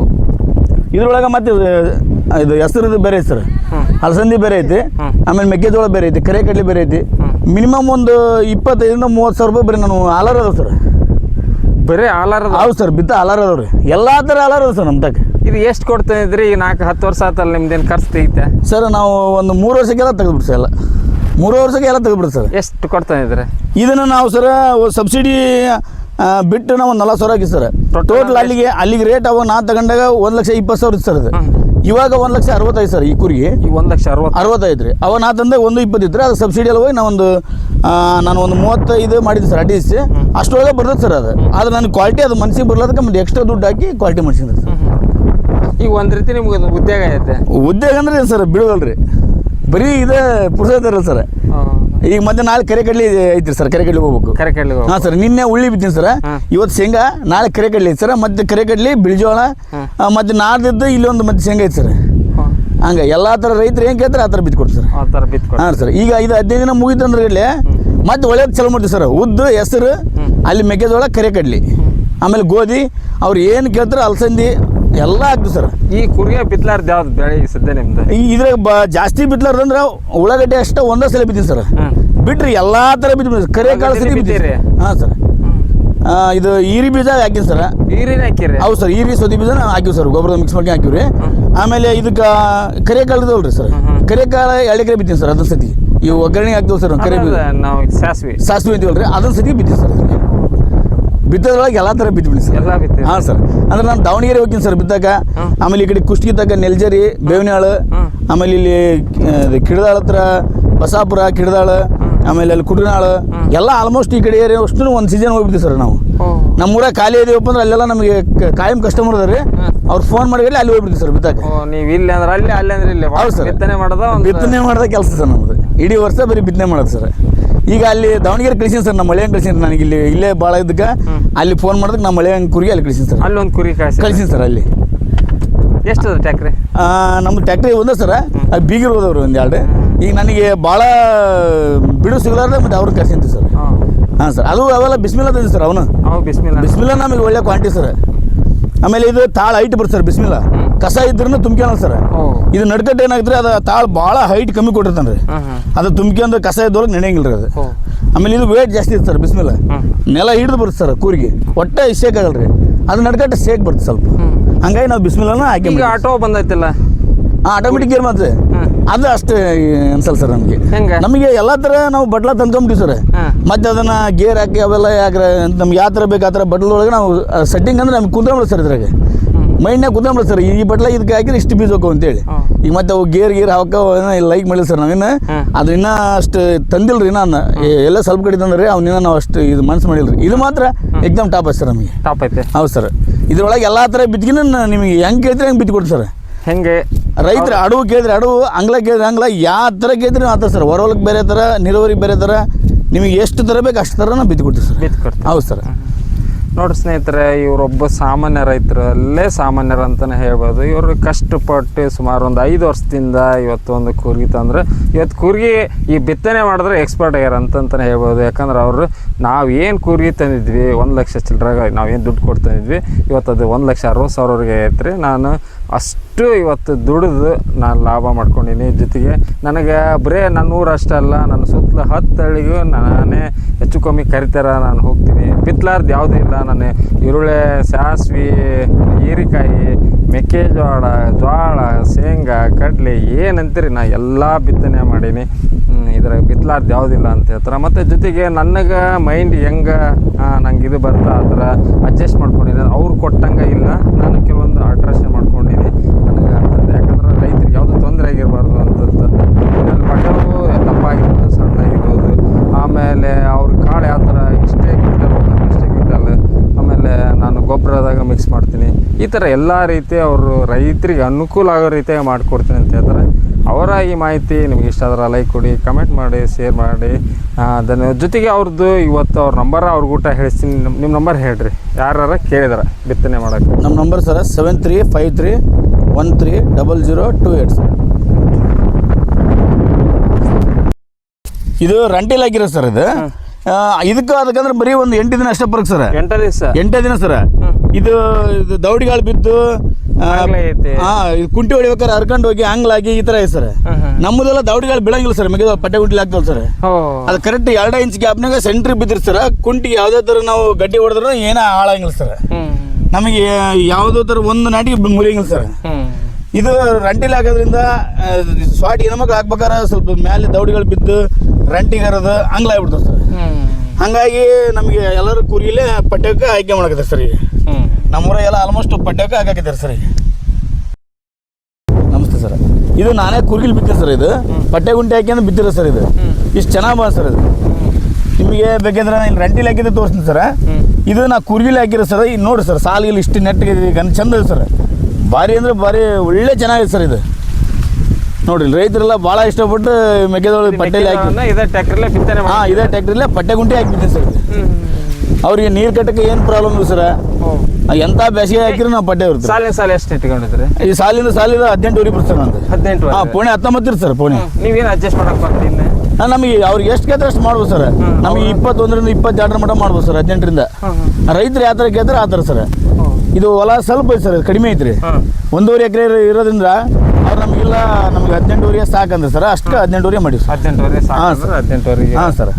S1: ಇದ್ರೊಳಗೆ ಮತ್ತೆ ಇದು- ಇದು ಹೆಸರದು ಬೇರೆ ಐತೆ ಸರ್. ಅಲಸಂದಿ ಬೇರೆ ಐತಿ ಆಮೇಲೆ ಮೆಕ್ಕೆಜೋಳ ಬೇರೆ ಐತಿ ಕರೆ ಕಡ್ಲೆ ಬೇರೆ ಐತಿ. ಮಿನಿಮಮ್ ಒಂದು ಇಪ್ಪತ್ತೈದರಿಂದ ಮೂವತ್ತು ಸಾವಿರ ರೂಪಾಯಿ ಬರೀ ನಾನು ಆಲಾರ್ ಅದಾವೆ ಸರ್.
S2: ಬರೀ ಆಲಾರ
S1: ಹೌದು ಸರ್ ಬಿದ್ದ ಆಲಾರ ಅದವ್ರಿ. ಎಲ್ಲ ಥರ ಆಲಾರ್ ಅದ ಸರ್ ನಮ್ದಾಗ.
S2: ಇದು ಎಷ್ಟು ಕೊಡ್ತಾನಿದ್ರಿ ಈಗ ನಾಲ್ಕು ಹತ್ತು ವರ್ಷ ಆತಲ್ಲ ನಿಮ್ದೇನು ಖರ್ಚು ತೆಗಿತೆ?
S1: ಸರ್ ನಾವು ಒಂದು ಮೂರು ವರ್ಷಕ್ಕೆಲ್ಲ ತೆಗೆದ್ಬಿಡ್ರಿ ಸರ್ ಎಲ್ಲ. ಮೂರು ವರ್ಷಕ್ಕೆ ಎಲ್ಲ ತೆಗೆದ್ಬಿಡ್ರಿ ಸರ್.
S2: ಎಷ್ಟು ಕೊಡ್ತಾನಿದ್ರಿ
S1: ಇದನ್ನು ನಾವು ಸರ್ ಸಬ್ಸಿಡಿ ಬಿಟ್ಟು ನಾವು ಒಂದು ನಲ್ವತ್ತು ಸಾವಿರ ಹಾಕಿ ಸರ್. ಟೋಟಲ್ ಅಲ್ಲಿಗೆ ಅಲ್ಲಿಗೆ ರೇಟ್ ಅವ ನಾ ತಗೊಂಡಾಗ ಒಂದು ಲಕ್ಷ ಇಪ್ಪತ್ತು ಸಾವಿರ ಇತ್ತು ಸರ್ ಅದು. ಇವಾಗ ಒಂದು ಲಕ್ಷ ಅರವತ್ತೈದು ಸರ್ ಈ ಕುರಿಗೆ.
S2: ಈಗ ಒಂದು ಲಕ್ಷ ಅರವತ್ತು
S1: ಅರವತ್ತೈದು ರೀ. ಅವ ನಾ ತಂದೆ ಒಂದು ಇದ್ರೆ ಅದು ಸಬ್ಸಿಡಿ ಅಲ್ಲಿ ಹೋಗಿ ನಾವೊಂದು ಒಂದು ಆ, ನಾನು ಒಂದು ಮೂವತ್ತೈದು ಮಾಡಿದ್ದೆ ಸರ್ ಅಡಿಸ್ ಅಷ್ಟೊಳಗೆ ಬರ್ತದೆ ಸರ್ ಅದು. ಆದ್ರೆ ನಾನು ಕ್ವಾಲಿಟಿ ಅದು ಮನ್ಸಿಗೆ ಬರ್ಲಾದಕ್ಕೆ ಮತ್ತೆ ಎಕ್ಸ್ಟ್ರಾ ದುಡ್ಡು ಹಾಕಿ ಕ್ವಾಲಿಟಿ ಮಾಡಿಸಿದ್ರಿ ಸರ್.
S2: ಈಗ ಒಂದು ರೀತಿ ನಿಮ್ಗೆ ಅದು ಉದ್ಯೋಗ ಐತೆ
S1: ಉದ್ಯೋಗ ಅಂದ್ರೆ ಏನು ಸರ್ ಬಿಡುವಲ್ರಿ? ಬರೀ ಇದೇ ಪುರುಷ ಸರ್. ಈಗ ಮತ್ತೆ ನಾಳೆ ಕರೆ ಕಡ್ಲಿ ಐತ್ರಿ ಸರ್ ಕರೆ ಕಡ್ಲಿ ಹೋಗ್ಬೇಕು.
S2: ಕರೆ
S1: ಹಾಂ ಸರ್ ನಿನ್ನೆ ಉಳ್ಳಿ ಬಿತ್ತೀನಿ ಸರ್. ಇವತ್ತು ಶೇಂಗಾ ನಾಳೆ ಕರೆ ಕಡ್ಲಿ ಐತೆ ಸರ್. ಮತ್ತೆ ಕರೆ ಕಡ್ಲಿ ಬಿಳಿಜೋಳ ಮತ್ತೆ ನಾಡ್ದಿದ್ದು ಇಲ್ಲೊಂದು ಒಂದು ಮತ್ತೆ ಶೇಂಗಾ ಐತೆ ಸರ್. ಹಂಗೆ ಎಲ್ಲ ಥರ ರೈತರು ಏನು ಕೇಳ್ತಾರೆ ಆ ಥರ ಬಿತ್ತು ಕೊಡ್ತಾರೆ ಹಾಂ ಸರ್ ಈಗ ಇದು ಹದಿನೈದು ದಿನ ಮುಗಿತು ಅಂದ್ರೆ ಇಲ್ಲಿ ಮತ್ತೆ ಒಳ್ಳೇದು ಚಲೋ ಮಾಡ್ತೀವಿ ಸರ್. ಉದ್ದು ಹೆಸರು ಅಲ್ಲಿ ಮೆಕ್ಕೆಜೋಳ ಕರೆ ಕಡಲಿ ಆಮೇಲೆ ಗೋಧಿ ಅವ್ರು ಏನು ಕೇಳ್ತಾರೆ ಅಲಸಂದಿ ಎಲ್ಲ ಹಾಕ್ತೀವಿ ಸರ್.
S2: ಈ ಕುರಿಗೆ ಬಿತ್ತಲಾರ್ದು ಯಾವ್ದು ಬೆಳೆ ಈ ಸದ್ಯ ನಿಮ್ದು?
S1: ಈ ಇದ್ರಾಗ ಬ ಜಾಸ್ತಿ ಬಿತ್ತಲಾರ್ದಂದ್ರೆ ಉಳ್ಳಾಗಡ್ಡೆ ಅಷ್ಟೇ ಒಂದೇ ಸಲ ಬಿತ್ತೀನಿ ಸರ್. ಬಿಟ್ರಿ ಎಲ್ಲಾ ಥರ ಬಿದ್ದು ಕರೆ ಕಾಳು
S2: ಸರಿ.
S1: ಬಿತ್ತೀರಿ? ಹಾಂ ಸರ್. ಇದು ಈರಿ ಬೀಜ ಹಾಕಿನಿ ಸರ್.
S2: ಈರಿನ ಹಾಕಿರಿ?
S1: ಹೌದು ಸರ್ ಈರಿ ಸೋದಿ ಬೀಜ ಹಾಕಿವಿ ಸರ್. ಗೊಬ್ಬರ ಮಿಕ್ಸ್ ಮಾಡಿ ಹಾಕಿವ್ರಿ. ಆಮೇಲೆ ಇದಕ್ಕೆ ಕರೆ ಕಾಳದಲ್ರಿ ಸರ್. ಕರೆ ಕಾಳು ಎರಡು ಬಿದ್ದೀನಿ ಬಿತ್ತೀನಿ ಸರ್ ಅದನ್ನ ಸತಿ. ಇವು ಒಗ್ಗರಣೆ ಹಾಕ್ತೀವಿ ಸರ್ ಕರೆ ಬೀಜ.
S2: ನಾವು ಸಾಸಿವೆ.
S1: ಸಾಸ್ವಿ ಅಂತೀವಲ್ರಿ ಅದನ್ನ ಸತಿ ಬಿದ್ದೀನಿ ಸರ್. ಬಿತ್ತದ್ರೊಳಗೆ ಎಲ್ಲಾ ತರ ಬಿತ್ಬಿಡಿ ಸರ್.
S2: ಎಲ್ಲ ಬಿತ್ತು
S1: ಹಾಂ ಸರ್. ಅಂದ್ರೆ ನಾನು ದಾವಣಗೆರೆ ಹೋಗ್ತೀನಿ ಸರ್ ಬಿತ್ತಾಕ ಆಮೇಲೆ ಈ ಕಡೆ ಕುಷ್ಟಗಿ ತಕ್ಕ ನೆಲ್ಜರಿ ಬೇವಿನಾಳು ಆಮೇಲೆ ಇಲ್ಲಿ ಕಿಡದಾಳ ಹತ್ರ ಬಸಾಪುರ ಕಿಡದಾಳ ಆಮೇಲೆ ಅಲ್ಲಿ ಕುಟನಾಳು ಎಲ್ಲ ಆಲ್ಮೋಸ್ಟ್ ಈ ಕಡೆ ಏರಿಯಾ ಅಷ್ಟು ಒಂದು ಸೀಸನ್ ಹೋಗ್ಬಿಡ್ತೀವಿ ಸರ್ ನಾವು. ನಮ್ಮೂರ ಖಾಲಿ ಇದೀವಪ್ಪ ಅಂದ್ರೆ ಅಲ್ಲೆಲ್ಲ ನಮಗೆ ಕಾಯಂ ಕಸ್ಟಮರ್ ಅದಾರೆ ಅವ್ರು ಫೋನ್ ಮಾಡಿ ಅಲ್ಲಿ ಹೋಗ್ಬಿಡ್ತೀವಿ ಸರ್ ಬಿತ್ತಾಕ
S2: ನೀವು ಇಲ್ಲಿ ಅಂದ್ರೆ ಅಲ್ಲಿ ಅಲ್ಲಿ ಅಂದ್ರೆ ಇಲ್ಲಿ
S1: ಹೌದು ಸರ್.
S2: ಬಿತ್ತನೆ ಮಾಡೋದ
S1: ಬಿತ್ತನೆ ಮಾಡೋದ ಕೆಲಸ ಸರ್ ನಮ್ದು. ಇಡೀ ವರ್ಷ ಬರೀ ಬಿತ್ತನೆ ಮಾಡೋದು ಸರ್. ಈಗ ಅಲ್ಲಿ ದಾವಣಗೆರೆ ಕಳಿಸಿನ ಸರ್ ನಮ್ಮ ಮಳೆಯಂಗ್ ಕಳಿಸಿನ ನನಗೆ. ಇಲ್ಲಿ ಇಲ್ಲೇ ಭಾಳ ಇದ್ದಕ್ಕೆ ಅಲ್ಲಿ ಫೋನ್ ಮಾಡಿದ್ರೆ ನಮ್ಮ ಮಳೆಯಂಗ್ ಕುರಿಗೆ ಅಲ್ಲಿ ಕಳಿಸಿನ ಸರ್.
S2: ಅಲ್ಲಿ ಒಂದು ಕುರಿ ಕಳಿಸಿ
S1: ಕಳಿಸಿನಿ ಸರ್ ಅಲ್ಲಿ.
S2: ಎಷ್ಟು
S1: ಟ್ಯಾಕ್ಟ್ರಿ ನಮ್ಮ ಟ್ಯಾಕ್ಟ್ರಿ ಒಂದೇ ಸರ್ ಅದು ಬೀಗಿರೋದವ್ರು ಹೋದವ್ರು ಒಂದು ಎರಡು. ಈಗ ನನಗೆ ಭಾಳ ಬಿಡು ಸಿಗಲಾರ್ದೆ ಮತ್ತೆ ಅವ್ರನ್ನ ಕರ್ಸಿಂತೀವಿ ಸರ್.
S2: ಹಾಂ.
S1: ಸರ್ ಅದು ಅವೆಲ್ಲ ಬಿಸ್ಮಿಲ್ಲ ತಂದಿ ಸರ್ ಅವನು.
S2: ಅವು ಬಿಸ್ಮಿಲ್ಲ
S1: ಬಿಸ್ಮಿಲ್ಲ ನಮಗೆ ಒಳ್ಳೆ ಕ್ವಾಂಟಿ ಸರ್. ಆಮೇಲೆ ಇದು ತಾಳ ಹೈಟ್ ಬರುತ್ತೆ ಸರ್ ಬಿಸ್ಮಿಲ್ಲ ಕಸ ಇದ್ರೂ ತುಂಬ್ಕೊಳಲ್ಲ ಸರ್. ಇದು ನಡ್ಕಟ್ಟು ಏನಾಗ್ತದೆ ಅದು ತಾಳ್ ಭಾಳ ಹೈಟ್ ಕಮ್ಮಿ ಕೊಟ್ಟಿರ್ತಾನೆ ರೀ ಅದು ತುಂಬ್ಕೊಂಡು ಕಸ ಇದ್ದೊಳಗೆ ನೆನೆಯಂಗಿಲ್ಲ ರೀ ಅದು ಆಮೇಲೆ ಇದು ವೇಟ್ ಜಾಸ್ತಿ ಇತ್ತು ಸರ್
S2: ಬಿಸಿಲ.
S1: ನೆಲ ಹಿಡಿದು ಬರುತ್ತೆ ಸರ್ ಕೂರಿಗೆ. ಒಟ್ಟೆ ಶೇಕ್ ಆಗಲ್ಲ ರೀ ಅದು ನಡ್ಕಟ್ಟು ಶೇಕ್ ಬರುತ್ತೆ ಸ್ವಲ್ಪ. ಹಂಗಾಗಿ ನಾವು ಬಿಸ್ಮಿಲ್ಲನ ಹಾಕಿ
S2: ಆಟೋ ಬಂದೈತಿಲ್ಲ?
S1: ಹಾಂ ಆಟೋಮೆಟಿಕ್ ಗೇರ್
S2: ಮಾತ್ರ.
S1: ಅದು ಅಷ್ಟೇ ಅನ್ಸಲ್ಲ ಸರ್ ನಮಗೆ. ನಮಗೆ ಎಲ್ಲ ಥರ ನಾವು ಬಟ್ಲ ತಂದ್ಕೊಂಬಿಟ್ಟಿವಿ ಸರ್. ಮತ್ತೆ ಅದನ್ನ ಗೇರ್ ಹಾಕಿ ಅವೆಲ್ಲ ಯಾಕ್ರೆ ನಮ್ಗೆ ಯಾವ ಥರ ಬೇಕಾ ಆ ಥರ ಬಟ್ಲೊಳಗೆ ನಾವು ಸೆಟ್ಟಿಂಗ್ ಅಂದ್ರೆ ನಮ್ಗೆ ಕುಂತ್ಕೊಂಬಿಡ ಸರ್ ಇದ್ರಾಗೆ. ಮೈಂಡ್ನಾಗ ಕುಂತ್ಕೊಂಬಿಡ ಸರ್ ಈ ಬಟ್ಲ ಇದಕ್ಕೆ ಹಾಕಿದ್ರೆ ಇಷ್ಟು ಬೀಜ ಹೋಗವು ಅಂತೇಳಿ ಈಗ ಮತ್ತೆ ಅವು ಗೇರ್ ಗೇರ್ ಹಾಕೋ ಲೈಕ್ ಮಾಡಿಲ್ಲ ಸರ್ ನಾವಿನ್ನ. ಅದು ಇನ್ನೂ ಅಷ್ಟು ತಂದಿಲ್ರಿ ನಾನು ಎಲ್ಲ ಸ್ವಲ್ಪ ಕಡೆ ತಂದ್ರೆ ಅವನ್ನ ನಾವು ಅಷ್ಟು ಇದು ಮನ್ಸು ಮಾಡಿಲ್ರಿ. ಇದು ಮಾತ್ರ ಎಕ್ದಮ್ ಟಾಪ್ ಸರ್ ನಮಗೆ.
S2: ಟಾಪ್ ಐತೆ.
S1: ಹೌದು ಸರ್. ಇದ್ರೊಳಗೆ ಎಲ್ಲ ಥರ ಬಿದ್ದಿನ ನಿಮಗೆ ಹೆಂಗೆ ಕೇಳಿದ್ರೆ ಹೆಂಗ್ ಬಿದ್ದು ಸರ್.
S2: ಹೆಂಗೆ?
S1: ರೈತರ ಅಡವು ಕೇಳಿದ್ರೆ ಅಡವು ಅಂಗ್ಲ ಕೇಳಿದ್ರೆ ಅಂಗ್ಲ ಯಾವ ಥರ ಕೇಳಿದ್ರೆ ಆ ಥರ ಸರ್. ಹೊರವಲಕ್ಕೆ ಬೇರೆ ಥರ ನೀರಾವರಿ ಬೇರೆ ಥರ ನಿಮಗೆ ಎಷ್ಟು ಥರ ಬೇಕು ಅಷ್ಟು ಥರ ನಾವು ಬಿದ್ದು ಕೊಡ್ತೀವಿ ಸರ್ ಹೌದು ಸರ್.
S2: ನೋಡಿ ಸ್ನೇಹಿತರೆ, ಇವರೊಬ್ಬ ಸಾಮಾನ್ಯ ರೈತರಲ್ಲೇ ಸಾಮಾನ್ಯರು ಅಂತಲೇ ಹೇಳ್ಬೋದು. ಇವರು ಕಷ್ಟಪಟ್ಟು ಸುಮಾರು ಒಂದು ಐದು ವರ್ಷದಿಂದ ಇವತ್ತು ಒಂದು ಕೂರ್ಗಿ ತಂದ್ರೆ, ಇವತ್ತು ಕೂರ್ಗಿ ಈ ಬಿತ್ತನೆ ಮಾಡಿದ್ರೆ ಎಕ್ಸ್ಪರ್ಟ್ ಆಗ್ಯಾರ ಅಂತಂತಲೇ ಹೇಳ್ಬೋದು. ಯಾಕಂದ್ರೆ ಅವರು, ನಾವು ಏನು ಕೂರ್ಗಿ ತಂದಿದ್ವಿ, ಒಂದು ಲಕ್ಷ ಚಿಲ್ಲರಾಗ ನಾವೇನು ದುಡ್ಡು ಕೊಡ್ತಂದಿದ್ವಿ ಇವತ್ತು ಅದು ಒಂದು ಲಕ್ಷ ಅರವತ್ತು ಸಾವಿರವರೆಗೆ ಐತ್ರಿ. ನಾನು ಅಷ್ಟು ಇವತ್ತು ದುಡಿದು ನಾನು ಲಾಭ ಮಾಡ್ಕೊಂಡೀನಿ. ಜೊತೆಗೆ ನನಗೆ ಬರೇ ನನ್ನ ಊರು ಅಷ್ಟೇ ಅಲ್ಲ, ನನ್ನ ಸುತ್ತಲ ಹತ್ತು ಹಳ್ಳಿಗೂ ನಾನೇ ಹೆಚ್ಚು ಕಮ್ಮಿ ಕರಿತಾರ ನಾನು ಹೋಗ್ತೀನಿ. ಬಿತ್ತಲಾರ್ದು ಯಾವುದೂ ಇಲ್ಲ, ನಾನು ಈರುಳ್ಳಿ, ಸಾಸ್ವಿ, ಹೀರಿಕಾಯಿ, ಮೆಕ್ಕೆಜೋಳ ಜೋಳ ಶೇಂಗಾ, ಕಡಲೆ, ಏನಂತೀರಿ ನಾ ಎಲ್ಲ ಬಿತ್ತನೆ ಮಾಡೀನಿ. ಇದರ ಇದ್ರಾಗ ಬಿತ್ತಲಾರ್ದು ಯಾವುದಿಲ್ಲ ಅಂತ ಹೇಳ್ತಾರೆ. ಮತ್ತು ಜೊತೆಗೆ ನನಗೆ ಮೈಂಡ್ ಹೆಂಗೆ ನಂಗೆ ಇದು ಬರ್ತಾ, ಆ ಥರ ಅಡ್ಜಸ್ಟ್ ಮಾಡ್ಕೊಂಡಿದ್ದೀನಿ ಅವ್ರು ಕೊಟ್ಟಂಗೆ ಇಲ್ಲ, ನಾನು ಕೆಲವೊಂದು ಆಲ್ಟ್ರೇಷನ್ ಮಾಡ್ಕೊಂಡಿನಿ. ನನಗೆ ಅಂತಂದು ಯಾಕಂದ್ರೆ ರೈತರಿಗೆ ಯಾವುದೂ ತೊಂದರೆ ಆಗಿರಬಾರ್ದು ಅಂತಂದು ಇದರಲ್ಲಿ ಬಟವು ದಪ್ಪ ಆಗಿರ್ಬೋದು, ಸಣ್ಣ ಆಗಿರ್ಬೋದು. ಆಮೇಲೆ ಅವ್ರ ಕಾಳು ಯಾವ ಥರ ಇಷ್ಟೇ ಹೋಗೋದು ಇಷ್ಟೇ ಆಮೇಲೆ ನಾನು ಗೊಬ್ಬರದಾಗ ಮಿಕ್ಸ್ ಮಾಡ್ತೀನಿ. ಈ ಥರ ಎಲ್ಲ ರೀತಿ ಅವರು ರೈತರಿಗೆ ಅನುಕೂಲ ಆಗೋ ರೀತಿಯಾಗಿ ಮಾಡಿಕೊಡ್ತೀನಿ ಅಂತ ಹೇಳ್ತಾರೆ. ಅವರ ಈ ಮಾಹಿತಿ ನಿಮ್ಗೆ ಇಷ್ಟ ಆದ್ರೆ ಲೈಕ್ ಕೊಡಿ ಕಮೆಂಟ್ ಮಾಡಿ ಶೇರ್ ಮಾಡಿ. ಅದನ್ನು ಜೊತೆಗೆ ಅವ್ರದ್ದು ಇವತ್ತು ಅವ್ರ ನಂಬರ್ ಅವ್ರ ಊಟ ಹೇಳಿಸ್ತೀನಿ. ನಿಮ್ಮ ನಿಮ್ಮ ನಂಬರ್ ಹೇಳ್ರಿ. ಯಾರು ಕೇಳಿದಾರೆ ಬಿತ್ತನೆ ಮಾಡೋಕ್ಕೆ.
S1: ನಮ್ಮ number sir seven three five three one three double zero two eight sir ಇದು ರಂಟಿಲ್ ಆಗಿರೋ ಸರ್ ಇದು. ಇದಕ್ಕ ಅದಕ್ಕಂದ್ರೆ ಬರೀ ಒಂದು ಎಂಟು ದಿನ ಅಷ್ಟೇ ಬರಕ್ ಸರ್.
S2: ಎಂಟ ದಿವಸ.
S1: ಎಂಟೇ ದಿನ ಸರ್. ಇದು ಇದು ದೌಡಿಗಾಳು ಬಿದ್ದು. ಹಾ ಇದು ಕುಂಟಿ ಹೊಡಿಬೇಕಾದ್ರೆ ಹರ್ಕೊಂಡು ಹೋಗಿ ಆಂಗ್ಲಾಗಿ ಈ ತರ ಐತೆ ಸರ್. ನಮ್ಮದೆಲ್ಲ ದೌಡಿಗಾಳು ಬೀಳಂಗಿಲ್ಲ ಸರ್ ಮೆಗೆ ಪಟ್ಟೆ ಗುಂಟಿಲಿ ಆಗ್ತದ ಸರ್. ಅದು ಕರೆಕ್ಟ್ ಎರಡ ಇಂಚ್ ಗ್ಯಾಪ್ನಾಗ ಸೆಂಟ್ರಿ ಬಿದ್ದಿರ್ ಸರ್. ಕುಂಟಿಗೆ ಯಾವ್ದಾದ್ರು ನಾವು ಗಡ್ಡಿ ಹೊಡೆದ್ರೆ ಏನೋ ಹಾಳಾಗಿಲ್ಲ ಸರ್. ನಮಗೆ ಯಾವುದೋ ಥರ ಒಂದು ನಾಟಿಗೆ ಮುರಿಯಂಗಿಲ್ಲ ಸರ್. ಇದು ರಂಟಿಲ್ ಹಾಕೋದ್ರಿಂದ ಸ್ವಾಟಿ ಹೆಣ್ಮಕ್ಳು ಹಾಕ್ಬೇಕಾರ ಸ್ವಲ್ಪ ಮೇಲೆ ದೌಡಿಗಳು ಬಿದ್ದು ರಂಟಿಗೆ ಹರದ ಹಂಗ್ಲ ಆಗ್ಬಿಡ್ತದೆ
S2: ಸರ್.
S1: ಹಂಗಾಗಿ ನಮಗೆ ಎಲ್ಲರೂ ಕುರಿಲೇ ಪಠ್ಯಕ್ಕೆ ಆಯ್ಕೆ ಮಾಡಕತ್ತಾರೆ ಸರ್ ಈಗ. ನಮ್ಮೂರ ಎಲ್ಲ ಆಲ್ಮೋಸ್ಟ್ ಪಠ್ಯಕ್ಕೆ ಹಾಕಾಕಿದ್ದಾರೆ ಸರ್ ಈಗ. ನಮಸ್ತೆ ಸರ್. ಇದು ನಾನೇ ಕುರ್ಗಿಲ್ ಬಿತ್ತೆ ಸರ್ ಇದು. ಪಟ್ಟೆ ಗುಂಟೆ ಹಾಕಿ ಬಿತ್ತಿರೋ ಸರ್ ಇದು. ಇಷ್ಟು ಚೆನ್ನಾಗಿ ಬಂದ ಸರ್ ಇದು. ನಿಮಗೆ ಬೇಕಂದ್ರೆ ಇಲ್ಲಿ ರಂಟಿಲ್ ಹಾಕಿದ್ರೆ ತೋರಿಸ್ತೀನಿ ಸರ್. ಇದು ನಾ ಕುರ್ಗಿಲಿ ಹಾಕಿರೋ ಸರ್. ಈಗ ನೋಡಿ ಸರ್ ಸಾಲಿಗೆ ಇಷ್ಟು ನೆಟ್ಟಿಗೆ ಗನ್ ಚಂದ ಸರ್. ಭಾರಿ ಅಂದರೆ ಭಾರಿ ಒಳ್ಳೆ ಚೆನ್ನಾಗಿದೆ ಸರ್ ಇದು. ನೋಡಿ ರೈತರೆಲ್ಲ ಭಾಳ ಇಷ್ಟಪಟ್ಟು ಮೆಕ್ಕೆಜೋಳ ಪಟ್ಟೆಲಿ ಹಾಕಿ ಹಾಂ ಇದೇ ಟ್ಯಾಕ್ಟ್ರಲ್ಲೇ ಪಟ್ಟೆ ಗುಂಟಿ ಹಾಕಿಬಿಟ್ಟಿನಿ ಸರ್. ಅವ್ರಿಗೆ ನೀರು ಕಟ್ಟಕ್ಕೆ ಏನು ಪ್ರಾಬ್ಲಮ್ ಇಲ್ಲ ಸರ್. ಎಂಥ ಬೇಸಿಗೆ ಹಾಕಿದ್ರೆ ನಾವು ಪಟ್ಟೆ ಇರುತ್ತೆ
S2: ಸಾಲಿನ ಸಾಲ ಎಷ್ಟು ಇಟ್ಕೊಂಡಿದ್ರೆ
S1: ಈ ಸಾಲಿಂದ ಸಾಲಿದ ಹದಿನೆಂಟುವರೆ ಸರ್ ನಂದು.
S2: ಹದಿನೆಂಟು
S1: ಹಾಂ ಪುಣೆ ಹತ್ತೊಂಬತ್ತು ಇರ್ತಾರೆ ಸರ್ ಪುಣೆ.
S2: ನೀವೇನು ಅಡ್ಜಸ್ಟ್ ಮಾಡಕ್ಕೆ ಬರ್ತೀನಿ
S1: ನಮಗೆ ಅವ್ರಿಗೆ ಎಷ್ಟು ಗೆದ್ರೆ ಅಷ್ಟು ಮಾಡ್ಬೋದು ಸರ್. ನಮಗೆ ಇಪ್ಪತ್ತೊಂದರಿಂದ ಇಪ್ಪತ್ತೆರಡರ ಮಟ್ಟ ಮಾಡ್ಬೋದು ಸರ್ ಹದಿನೆಂಟರಿಂದ. ರೈತರು ಯಾವ ಥರ ಗೆದ್ರೆ ಆ ಥರ ಸರ್. ಇದು ಹೊಲ ಸ್ವಲ್ಪ ಐತೆ ಸರ್ ಕಡಿಮೆ ಐತ್ರಿ. ಒಂದೂವರೆ ಎಕರೆ ಇರೋದ್ರಿಂದ ಅವ್ರು ನಮಗೆಲ್ಲ ನಮ್ಗೆ ಹದಿನೆಂಟುವರೆ ಸಾಕಂದ್ರೆ ಸರ್ ಅಷ್ಟು ಹದಿನೆಂಟುವರೆ ಮಾಡಿ ಸರ್.
S2: ಹದಿನೆಂಟುವರೆ
S1: ಹಾಂ,
S2: ಸರ್. ಹದಿನೆಂಟುವರೆಗೆ.
S1: ಹಾಂ ಸರ್.